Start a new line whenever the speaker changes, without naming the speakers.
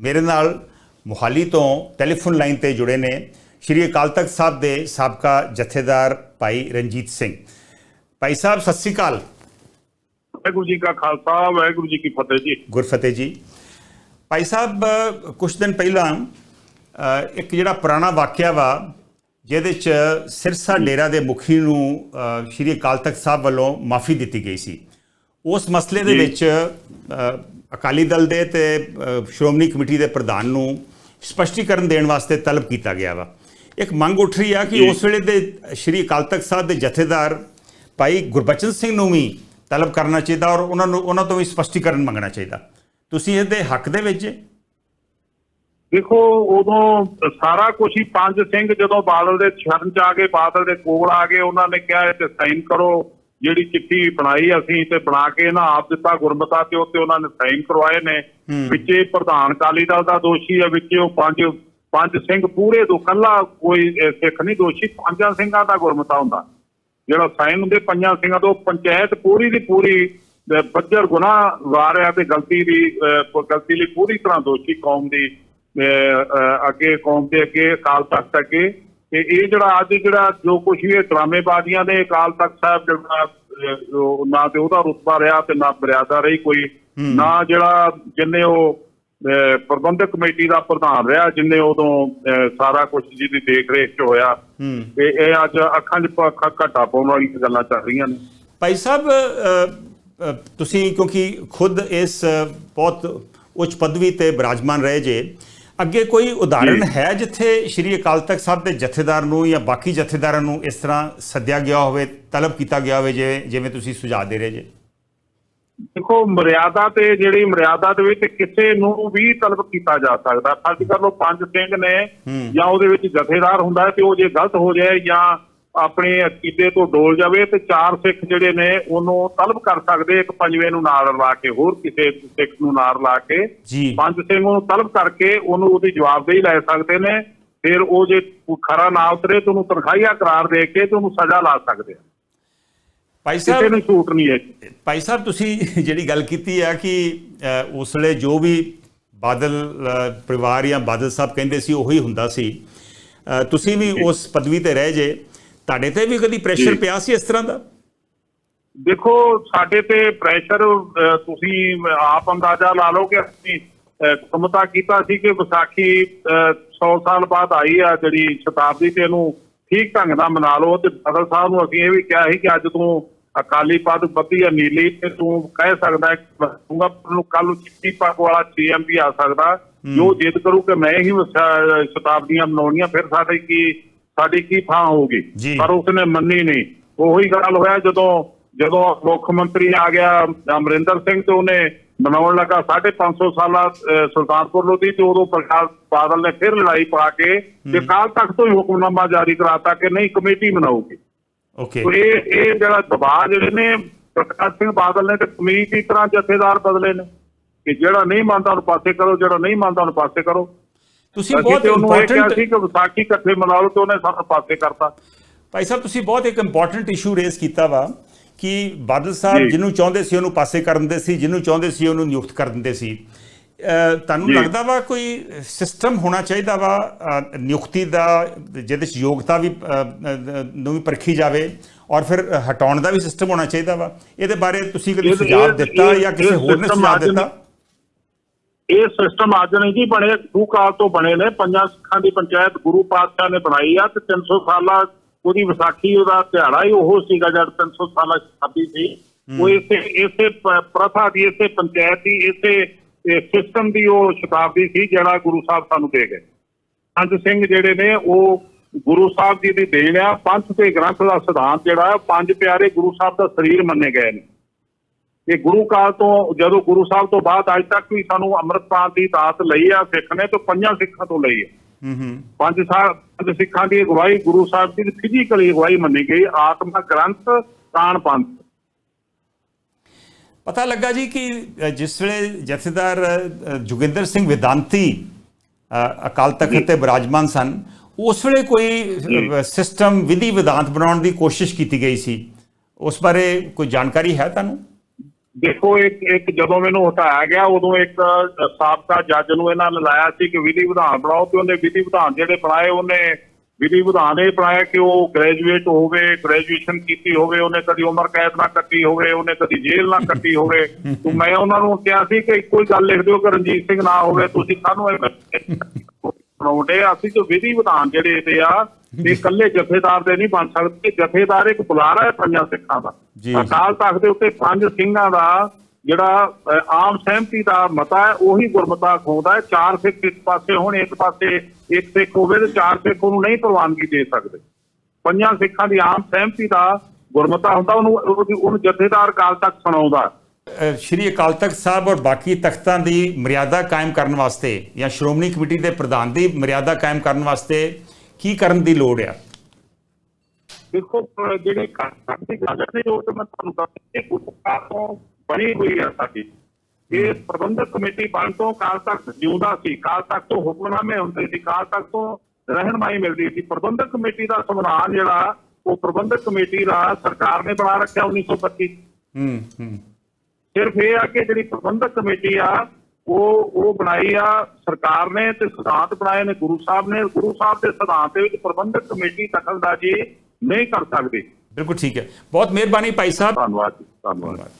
ਮੇਰੇ ਨਾਲ ਮੁਹਾਲੀ ਤੋਂ ਟੈਲੀਫੋਨ ਲਾਈਨ ਤੇ ਜੁੜੇ ਨੇ ਸ਼੍ਰੀ ਅਕਾਲ ਤਖਤ ਸਾਹਿਬ ਦੇ ਸਾਬਕਾ ਜਥੇਦਾਰ ਭਾਈ ਰਣਜੀਤ ਸਿੰਘ। ਭਾਈ ਸਾਹਿਬ ਸਤਿ ਸ੍ਰੀ ਅਕਾਲ।
ਵਾਹਿਗੁਰੂ ਜੀ ਕਾ ਖਾਲਸਾ ਵਾਹਿਗੁਰੂ ਜੀ ਕੀ ਫਤਿਹ ਜੀ।
ਗੁਰਫਤਿਹ ਜੀ। ਭਾਈ ਸਾਹਿਬ ਕੁਝ ਦਿਨ ਪਹਿਲਾਂ ਇੱਕ ਜਿਹੜਾ ਪੁਰਾਣਾ ਵਾਕਿਆ ਵਾ ਜਿਹਦੇ ਚ ਸਿਰਸਾ ਡੇਰਾ ਦੇ ਮੁਖੀ ਨੂੰ ਸ਼੍ਰੀ ਅਕਾਲ ਤਖਤ ਸਾਹਿਬ ਵੱਲੋਂ ਮਾਫੀ ਦਿੱਤੀ ਗਈ ਸੀ। ਉਸ ਮਸਲੇ ਦੇ। ਵਿੱਚ ਅਕਾਲੀ ਦਲ ਦੇ ਤੇ ਸ਼੍ਰੋਮਣੀ ਕਮੇਟੀ ਦੇ ਪ੍ਰਧਾਨ ਨੂੰ ਸਪਸ਼ਟੀਕਰਨ ਦੇਣ ਵਾਸਤੇ ਤਲਬ ਕੀਤਾ ਗਿਆ ਵਾ ਇੱਕ ਮੰਗ ਉੱਠ ਰਹੀ ਆ ਕਿ। ਉਸ ਵੇਲੇ ਦੇ ਸ਼੍ਰੀ ਅਕਾਲ ਤਖਤ ਸਾਹਿਬ ਦੇ ਜਥੇਦਾਰ ਭਾਈ ਗੁਰਬਚਨ ਸਿੰਘ ਨੂੰ ਵੀ ਤਲਬ ਕਰਨਾ ਚਾਹੀਦਾ ਔਰ ਉਹਨਾਂ ਨੂੰ ਉਹਨਾਂ ਤੋਂ ਵੀ ਸਪਸ਼ਟੀਕਰਨ ਮੰਗਣਾ ਚਾਹੀਦਾ ਤੁਸੀਂ ਇਹਦੇ ਹੱਕ ਦੇ ਵਿੱਚ?
ਦੇਖੋ ਉਦੋਂ ਸਾਰਾ ਕੁਝ ਹੀ ਪੰਜ ਸਿੰਘ ਜਦੋਂ ਬਾਦਲ ਦੇ ਸ਼ਰਨ ਚ ਆ ਗਏ ਬਾਦਲ ਦੇ ਕੋਲ ਆ ਗਏ ਉਹਨਾਂ ਨੇ ਕਿਹਾ ਇਹ ਤੇ ਸਾਈਨ ਕਰੋ ਜਿਹੜੀ ਚਿੱਠੀ ਬਣਾਈ ਅਸੀਂ ਤੇ ਬਣਾ ਕੇ ਇਹਨਾਂ ਆਪ ਦਿੱਤਾ ਗੁਰਮਤਾ ਤੇ ਉੱਤੇ ਉਹਨਾਂ ਨੇ ਸਾਈਨ ਕਰਵਾਏ ਨੇ। ਵਿੱਚੇ ਪ੍ਰਧਾਨ ਕਾਲੀ ਦਲ ਦਾ ਦੋਸ਼ੀ ਹੈ ਵਿੱਚੇ ਉਹ ਪੰਜ ਪੰਜ ਸਿੰਘ ਪੂਰੇ ਦੋ ਕੱਲਾ ਕੋਈ ਸਿੱਖ ਨਹੀਂ ਦੋਸ਼ੀ ਪੰਜਾਂ ਸਿੰਘਾਂ ਦਾ ਗੁਰਮਤਾ ਹੁੰਦਾ। ਜਿਹੜਾ ਸਾਈਨ ਹੁੰਦੇ ਪੰਜਾਂ ਸਿੰਘਾਂ ਤੋਂ ਪੰਚਾਇਤ ਪੂਰੀ ਦੀ ਪੂਰੀ ਬੱਜਰ ਗੁਨਾਹ ਵਾਰਿਆ ਤੇ ਗਲਤੀ ਦੀ ਗਲਤੀ ਲਈ ਪੂਰੀ ਤਰ੍ਹਾਂ ਦੋਸ਼ੀ ਕੌਮ ਦੀ ਅੱਗੇ ਕੌਮ ਦੇ ਅੱਗੇ ਅਕਾਲ ਤਖਤ ਅੱਗੇ ਤੇ ਇਹ ਜਿਹੜਾ ਅੱਜ ਜਿਹੜਾ ਜੋ ਕੁਝ ਵੀ ਇਹ ਡਰਾਮੇਬਾਜ਼ੀਆਂ ਨੇ ਅਕਾਲ ਤਖਤ ਸਾਹਿਬ ਜਿਹੜਾ ਨਾ ਤੇ ਉਹਦਾ ਰੁਤਬਾ ਰਿਹਾ ਤੇ ਨਾ ਮਰਿਆਦਾ ਰਹੀ ਕੋਈ ਨਾ ਜਿਹੜਾ ਜਿੰਨੇ ਉਹ ਪ੍ਰਬੰਧਕ ਕਮੇਟੀ ਦਾ ਪ੍ਰਧਾਨ ਰਿਹਾ ਜਿੰਨੇ ਉਦੋਂ ਸਾਰਾ ਕੁਝ ਜਿਹਦੀ ਦੇਖ ਰੇਖ ਚ ਹੋਇਆ। ਤੇ ਇਹ ਅੱਜ ਅੱਖਾਂ 'ਚ ਅੱਖਾਂ ਘਾਟਾ ਪਾਉਣ ਵਾਲੀਆਂ ਗੱਲਾਂ ਚੱਲ ਰਹੀਆਂ ਨੇ।
ਭਾਈ ਸਾਹਿਬ ਤੁਸੀਂ ਕਿਉਂਕਿ ਖੁਦ ਇਸ ਬਹੁਤ ਉੱਚ ਪਦਵੀ ਤੇ ਬਿਰਾਜਮਾਨ ਰਹੇ ਜੇ ਅੱਗੇ ਕੋਈ ਉਦਾਹਰਣ। ਹੈ ਜਿੱਥੇ ਸ਼੍ਰੀ ਅਕਾਲ ਤਖਤ ਸਾਹਿਬ ਦੇ ਜਥੇਦਾਰ ਨੂੰ ਜਾਂ ਬਾਕੀ ਜਥੇਦਾਰਾਂ ਨੂੰ ਇਸ ਤਰ੍ਹਾਂ ਸੱਦਿਆ ਗਿਆ ਹੋਵੇ ਤਲਬ ਕੀਤਾ ਗਿਆ ਹੋਵੇ ਜਿਵੇਂ ਜਿਵੇਂ ਤੁਸੀਂ ਸੁਝਾਅ ਦੇ ਰਹੇ ਜੇ?
ਦੇਖੋ ਮਰਿਆਦਾ ਤੇ ਜਿਹੜੀ ਮਰਿਆਦਾ ਦੇ ਵਿੱਚ ਕਿਸੇ ਨੂੰ ਵੀ ਤਲਬ ਕੀਤਾ ਜਾ ਸਕਦਾ। ਅੱਜ ਕੱਲ੍ਹ ਉਹ ਪੰਜ ਸਿੰਘ ਨੇ ਜਾਂ ਉਹਦੇ ਵਿੱਚ ਜਥੇਦਾਰ ਹੁੰਦਾ ਹੈ ਤੇ ਉਹ ਜੇ ਗਲਤ ਹੋ ਜਾਏ ਜਾਂ ਆਪਣੇ ਅਕੀਦੇ ਤੋਂ ਡੋਲ ਜਾਵੇ ਤੇ ਚਾਰ ਸਿੱਖ ਜਿਹੜੇ ਨੇ ਉਹਨੂੰ ਤਲਬ ਕਰ ਸਕਦੇ ਇੱਕ ਪੰਜਵੇਂ ਨੂੰ ਨਾਲ ਲਾ ਕੇ ਹੋਰ ਕਿਸੇ ਸਿੱਖ ਨੂੰ ਨਾਲ ਲਾ ਕੇ ਪੰਜ ਸਿੰਘ ਨੂੰ ਤਲਬ ਕਰਕੇ ਉਹਨੂੰ ਉਹਦੀ ਜਵਾਬਦੇਹੀ ਲੈ ਸਕਦੇ ਨੇ ਫਿਰ ਉਹ ਜੇ ਖਰਾ ਨਾ ਉਤਰੇ ਤੇ ਉਹਨੂੰ ਤਨਖਾਹੀਆ ਕਰਾਰ ਦੇ ਕੇ ਤੇ ਉਹਨੂੰ ਸਜ਼ਾ ਲਾ ਸਕਦੇ ਆ।
ਭਾਈ
ਕਿਸੇ
ਸਾਹਿਬ
ਨੂੰ ਛੂਟ ਨਹੀਂ ਹੈ।
ਭਾਈ ਸਾਹਿਬ ਤੁਸੀਂ ਜਿਹੜੀ ਗੱਲ ਕੀਤੀ ਆ ਕਿ ਉਸ ਵੇਲੇ ਜੋ ਵੀ ਬਾਦਲ ਪਰਿਵਾਰ ਜਾਂ ਬਾਦਲ ਸਾਹਿਬ ਕਹਿੰਦੇ ਸੀ ਉਹੀ ਹੁੰਦਾ ਸੀ। ਤੁਸੀਂ ਵੀ ਉਸ ਪਦਵੀ ਤੇ ਰਹਿ ਜੇ। ਤੁਹਾਡੇ ਤੇ ਵੀ ਕਦੀ ਪ੍ਰੈਸ਼ਰ
ਜੀ।
ਪਿਆ ਸੀ ਇਸ ਤਰ੍ਹਾਂ ਦਾ?
ਦੇਖੋ ਸਾਡੇ ਤੇ ਪ੍ਰੈਸ਼ਰ ਤੁਸੀਂ ਆਪ ਅੰਦਾਜ਼ਾ ਲਾ ਲਓ ਕਿ ਅਸੀਂ ਕਮਤਾ ਕੀਤਾ ਸੀ ਕਿ ਵਿਸਾਖੀ ਅਹ, 100 ਸਾਲ ਬਾਅਦ ਆਈ ਆ ਜਿਹੜੀ ਸ਼ਤਾਬਦੀ ਤੇ ਇਹਨੂੰ ਠੀਕ ਢੰਗ ਨਾਲ ਮਨਾ ਲਓ ਤੇ ਬਦਲ ਸਾਹਿਬ ਨੂੰ ਅਸੀਂ ਇਹ ਵੀ ਕਿਹਾ ਸੀ ਕਿ ਅੱਜ ਤੂੰ ਅਕਾਲੀ ਪਦ ਬੱਤੀ ਆ ਨੀਲੀ ਤੇ ਤੂੰ ਕਹਿ ਸਕਦਾ ਹੈ ਕਿ ਮੈਂ ਨੂੰ ਕੱਲ ਨੂੰ ਚਿੱਟੀ ਪੱਗ ਵਾਲਾ ਸੀਐਮ ਵੀ ਆ ਸਕਦਾ। ਜੋ ਜਿੱਦ ਕਰੂ ਕਿ ਮੈਂ ਹੀ ਸ਼ਤਾਬਦੀਆਂ ਮਨਾਉਣੀਆਂ ਫਿਰ ਸਾਡੇ ਕੀ ਸਾਡੀ ਕੀ ਥਾਂ ਹੋਊਗੀ। ਪਰ ਉਸਨੇ ਮੰਨੀ ਨਹੀਂ। ਉਹੀ ਗੱਲ ਹੋਇਆ ਜਦੋਂ ਜਦੋਂ ਮੁੱਖ ਮੰਤਰੀ ਆ ਗਿਆ ਅਮਰਿੰਦਰ ਸਿੰਘ ਤੇ ਉਹਨੇ ਬਣਾਉਣ ਲੱਗਾ 550 ਸਾਲਾ ਸੁਲਤਾਨਪੁਰ ਲੋਧੀ ਤੇ ਉਦੋਂ ਪ੍ਰਕਾਸ਼ ਬਾਦਲ ਨੇ ਫਿਰ ਲੜਾਈ ਪਾ ਕੇ ਤੇ ਕਾਲ ਤੱਕ ਤੋਂ ਹੀ ਹੁਕਮਨਾਮਾ ਜਾਰੀ ਕਰਾਤਾ ਕਿ ਨਹੀਂ ਕਮੇਟੀ ਬਣਾਉਗੀ
ਓਕੇ।
ਤੋ ਇਹ ਇਹ ਜਿਹੜਾ ਦਬਾਅ ਜਿਹੜੇ ਨੇ ਪ੍ਰਕਾਸ਼ ਸਿੰਘ ਬਾਦਲ ਨੇ ਤੇ ਕਮੇਟੀ ਤਰ੍ਹਾਂ ਜਥੇਦਾਰ ਬਦਲੇ ਨੇ ਕਿ ਜਿਹੜਾ ਨਹੀਂ ਮੰਨਦਾ ਉਹਨੂੰ ਪਾਸੇ ਕਰੋ ਜਿਹੜਾ ਨਹੀਂ ਮੰਨਦਾ ਉਹਨੂੰ ਪਾਸੇ ਕਰੋ।
ਤੁਸੀਂ ਬਹੁਤ
ਕਿਹਾ ਸੀ
ਇੰਪੋਰਟੈਂਟ
ਕਿ ਵਿਸਾਖੀ ਇਕੱਠੇ ਮਨਾ ਲਓ ਤੇ ਉਹਨੇ ਸਾਨੂੰ ਪਾਸੇ ਕਰਤਾ
ਭਾਈ ਸਾਹਿਬ ਤੁਸੀਂ ਬਹੁਤ ਇੱਕ ਇੰਪੋਰਟੈਂਟ ਇਸ਼ੂ ਰੇਜ਼ ਕੀਤਾ ਵਾ ਕਿ ਬਾਦਲ ਸਾਹਿਬ। ਜਿਹਨੂੰ ਚਾਹੁੰਦੇ ਸੀ ਉਹਨੂੰ ਪਾਸੇ ਕਰ ਦਿੰਦੇ ਸੀ ਜਿਹਨੂੰ ਚਾਹੁੰਦੇ ਸੀ ਉਹਨੂੰ ਨਿਯੁਕਤ ਕਰ ਦਿੰਦੇ ਸੀ ਤੁਹਾਨੂੰ। ਲੱਗਦਾ ਵਾ ਕੋਈ ਸਿਸਟਮ ਹੋਣਾ ਚਾਹੀਦਾ ਵਾ ਨਿਯੁਕਤੀ ਦਾ ਜਿਹਦੇ ਚ ਯੋਗਤਾ ਵੀ ਨੂੰ ਵੀ ਪਰਖੀ ਜਾਵੇ ਔਰ ਫਿਰ ਹਟਾਉਣ ਦਾ ਵੀ ਸਿਸਟਮ ਹੋਣਾ ਚਾਹੀਦਾ ਵਾ ਇਹਦੇ ਬਾਰੇ ਤੁਸੀਂ ਕਦੇ ਸੁਝਾਅ ਦਿੱਤਾ ਜਾਂ ਕਿਸੇ ਹੋਰ ਨੇ ਸੁਝਾਅ ਦਿੱਤਾ
ਇਹ ਸਿਸਟਮ ਅੱਜ ਨਹੀਂ ਜੀ ਬਣੇ ਗੁਰੂ ਕਾਲ ਤੋਂ ਬਣੇ ਨੇ। ਪੰਜਾਂ ਸਿੱਖਾਂ ਦੀ ਪੰਚਾਇਤ ਗੁਰੂ ਪਾਤਸ਼ਾਹ ਨੇ ਬਣਾਈ ਆ ਤੇ 300 ਸਾਲਾ ਉਹਦੀ ਵਿਸਾਖੀ ਉਹਦਾ ਦਿਹਾੜਾ ਹੀ ਉਹ ਸੀਗਾ ਜਦ 300 ਸਾਲਾ ਸ਼ਤਾਬਦੀ ਸੀ। ਉਹ ਇਸੇ ਇਸੇ ਪ੍ਰਥਾ ਦੀ ਇਸੇ ਪੰਚਾਇਤ ਦੀ ਇਸੇ ਸਿਸਟਮ ਦੀ ਉਹ ਸ਼ਤਾਬਦੀ ਸੀ ਜਿਹੜਾ ਗੁਰੂ ਸਾਹਿਬ ਸਾਨੂੰ ਦੇ ਗਏ। ਪੰਜ ਸਿੰਘ ਜਿਹੜੇ ਨੇ ਉਹ ਗੁਰੂ ਸਾਹਿਬ ਜੀ ਦੀ ਦੇਣ ਆ। ਪੰਥ ਤੇ ਗ੍ਰੰਥ ਦਾ ਸਿਧਾਂਤ ਜਿਹੜਾ ਪੰਜ ਪਿਆਰੇ ਗੁਰੂ ਸਾਹਿਬ ਦਾ ਸਰੀਰ ਮੰਨੇ ਗਏ ਨੇ। ਤੇ ਗੁਰੂ ਕਾਲ ਤੋਂ ਜਦੋਂ ਗੁਰੂ ਸਾਹਿਬ ਤੋਂ ਬਾਅਦ ਅੱਜ ਤੱਕ ਵੀ ਸਾਨੂੰ ਅੰਮ੍ਰਿਤਪਾਨ ਦੀ ਦਾਤ ਲਈ ਆ ਸਿੱਖ ਨੇ ਤੇ ਪੰਜਾਂ ਸਿੱਖਾਂ ਤੋਂ ਲਈ ਹੈ
ਹੂੰ ਹੂੰ।
ਪੰਜ ਸਾਹਿਬ ਸਿੱਖਾਂ ਦੀ ਅਗਵਾਈ ਗੁਰੂ ਸਾਹਿਬ ਦੀ ਫਿਜ਼ੀਕਲੀ ਅਗਵਾਈ ਮੰਨੀ ਗਈ ਆਤਮਾ ਗ੍ਰੰਥ ਤਾਣ ਪੰਥ।
ਪਤਾ ਲੱਗਾ ਜੀ ਕਿ ਜਿਸ ਵੇਲੇ ਜਥੇਦਾਰ ਜੋਗਿੰਦਰ ਸਿੰਘ ਵਿਦਾਂਤੀ ਅਕਾਲ ਤਖਤ ਤੇ ਬਿਰਾਜਮਾਨ ਸਨ ਉਸ ਵੇਲੇ ਕੋਈ ਸਿਸਟਮ ਵਿਧੀ ਵਿਧਾਂਤ ਬਣਾਉਣ ਦੀ ਕੋਸ਼ਿਸ਼ ਕੀਤੀ ਗਈ ਸੀ। ਉਸ ਬਾਰੇ ਕੋਈ ਜਾਣਕਾਰੀ ਹੈ ਤੁਹਾਨੂੰ?
ਦੇਖੋ, ਇੱਕ ਇੱਕ ਜਦੋਂ ਮੈਨੂੰ ਹਟਾਇਆ ਗਿਆ, ਉਦੋਂ ਇੱਕ ਸਾਬਕਾ ਜੱਜ ਨੂੰ ਇਹਨਾਂ ਨੇ ਲਾਇਆ ਸੀ ਕਿ ਵਿਧੀ ਵਿਧਾਨ ਬਣਾਓ ਤੇ ਉਹਨੇ ਵਿਧੀ ਵਿਧਾਨ ਜਿਹੜੇ ਬਣਾਏ, ਉਹਨੇ ਵਿਧੀ ਵਿਧਾਨ ਇਹ ਬਣਾਇਆ ਕਿ ਉਹ ਗ੍ਰੈਜੂਏਟ ਹੋਵੇ ਗ੍ਰੈਜੂਏਸ਼ਨ ਕੀਤੀ ਹੋਵੇ, ਉਹਨੇ ਕਦੀ ਉਮਰ ਕੈਦ ਨਾ ਕੱਟੀ ਹੋਵੇ, ਉਹਨੇ ਕਦੀ ਜੇਲ੍ਹ ਨਾ ਕੱਟੀ ਹੋਵੇ। ਤੇ ਮੈਂ ਉਹਨਾਂ ਨੂੰ ਕਿਹਾ ਸੀ ਕਿ ਇੱਕੋ ਹੀ ਗੱਲ ਲਿਖ ਦਿਓ ਕਿ ਰਣਜੀਤ ਸਿੰਘ ਨਾ ਹੋਵੇ, ਤੁਸੀਂ ਕਾਹਨੂੰ ਇਹ ਬਣਾਉਂਦੇ ਆ? ਅਸੀਂ ਜੋ ਵਿਧੀ ਵਿਧਾਨ ਜਿਹੜੇ ਤੇ ਆ ਇਹ ਇਕੱਲੇ ਜਥੇਦਾਰ ਦੇ ਨਹੀਂ ਬਣ ਸਕਦੇ ਜਥੇਦਾਰ ਇੱਕ ਬੁਲਾਰਾ ਹੈ ਪੰਜਾਂ ਸਿੱਖਾਂ ਦਾ। ਅਕਾਲ ਤਖਤ ਦੇ ਉੱਤੇ ਪੰਜ ਸਿੰਘਾਂ ਦਾ ਜਿਹੜਾ ਆਮ ਸਹਿਮਤੀ ਦਾ ਮਤਾ ਹੈ ਉਹੀ ਗੁਰਮਤਾ ਖੋਦਾ ਹੈ ਚਾਰ ਸਿੱਖ ਇੱਕ ਪਾਸੇ ਹੋਣ ਇੱਕ ਪਾਸੇ ਇੱਕ ਸਿੱਖ ਹੋਵੇ ਤੇ ਚਾਰ ਸਿੱਖ ਉਹਨੂੰ ਨਹੀਂ ਪ੍ਰਵਾਨਗੀ ਦੇ ਸਕਦੇ ਪੰਜਾਂ ਸਿੱਖਾਂ ਦੀ ਆਮ ਸਹਿਮਤੀ ਦਾ ਗੁਰਮਤਾ ਹੁੰਦਾ ਉਹਨੂੰ ਉਹਨੂੰ ਜਥੇਦਾਰ ਅਕਾਲ ਤਖਤ ਸੁਣਾਉਂਦਾ
ਸ਼੍ਰੀ ਅਕਾਲ ਤਖਤ ਸਾਹਿਬ ਔਰ ਬਾਕੀ ਤਖਤਾਂ ਦੀ ਮਰਿਆਦਾ ਕਾਇਮ ਕਰਨ ਵਾਸਤੇ ਜਾਂ ਸ਼੍ਰੋਮਣੀ ਕਮੇਟੀ ਦੇ ਪ੍ਰਧਾਨ ਦੀ ਮਰਿਆਦਾ ਕਾਇਮ ਕਰਨ ਵਾਸਤੇ ਕੀ ਕਰਨ ਦੀ ਲੋੜ ਆ?
ਦੇਖੋ ਜਿਹੜੇ ਕਾਨੂੰਨ ਦੀ ਗੱਲ ਹੈ ਉਹ ਤਾਂ ਮੈਂ ਤੁਹਾਨੂੰ ਦੱਸਿਆ ਕਿ ਤੋਂ ਬਣੀ ਹੋਈ ਹੈ ਸਾਡੀ। ਇਹ ਪ੍ਰਬੰਧਕ ਕਮੇਟੀ ਬਣ ਤੋਂ ਕਾਲ ਤੱਕ ਜਿਉਂਦਾ ਸੀ। ਕਾਲ ਤੱਕ ਤੋਂ ਹੁਕਮਨਾਮੇ ਹੁੰਦੇ ਸੀ। ਕਾਲ ਤੱਕ ਤੋਂ ਰਹਿਨਮਾਈ ਮਿਲਦੀ ਸੀ। ਪ੍ਰਬੰਧਕ ਕਮੇਟੀ ਦਾ ਸੰਵਿਧਾਨ ਜਿਹੜਾ ਉਹ ਪ੍ਰਬੰਧਕ ਕਮੇਟੀ ਦਾ ਸਰਕਾਰ ਨੇ ਬਣਾ ਰੱਖਿਆ 1925
ਹੂੰ ਹੂੰ।
ਸਿਰਫ ਇਹ ਆ ਕਿ ਜਿਹੜੀ ਪ੍ਰਬੰਧਕ ਕਮੇਟੀ ਆ ਉਹ ਉਹ ਬਣਾਈ ਆ ਸਰਕਾਰ ਨੇ ਤੇ ਸਿਧਾਂਤ ਬਣਾਏ ਨੇ ਗੁਰੂ ਸਾਹਿਬ ਨੇ ਗੁਰੂ ਸਾਹਿਬ ਦੇ ਸਿਧਾਂਤ ਦੇ ਵਿੱਚ ਪ੍ਰਬੰਧਕ ਕਮੇਟੀ ਦਖਲਅੰਦਾਜ਼ੀ ਨਹੀਂ ਕਰ ਸਕਦੀ।
ਬਿਲਕੁਲ ਠੀਕ ਹੈ। ਬਹੁਤ ਮਿਹਰਬਾਨੀ ਭਾਈ ਸਾਹਿਬ।
ਧੰਨਵਾਦ ਜੀ ਧੰਨਵਾਦ।
ਧੰਨਵਾਦ।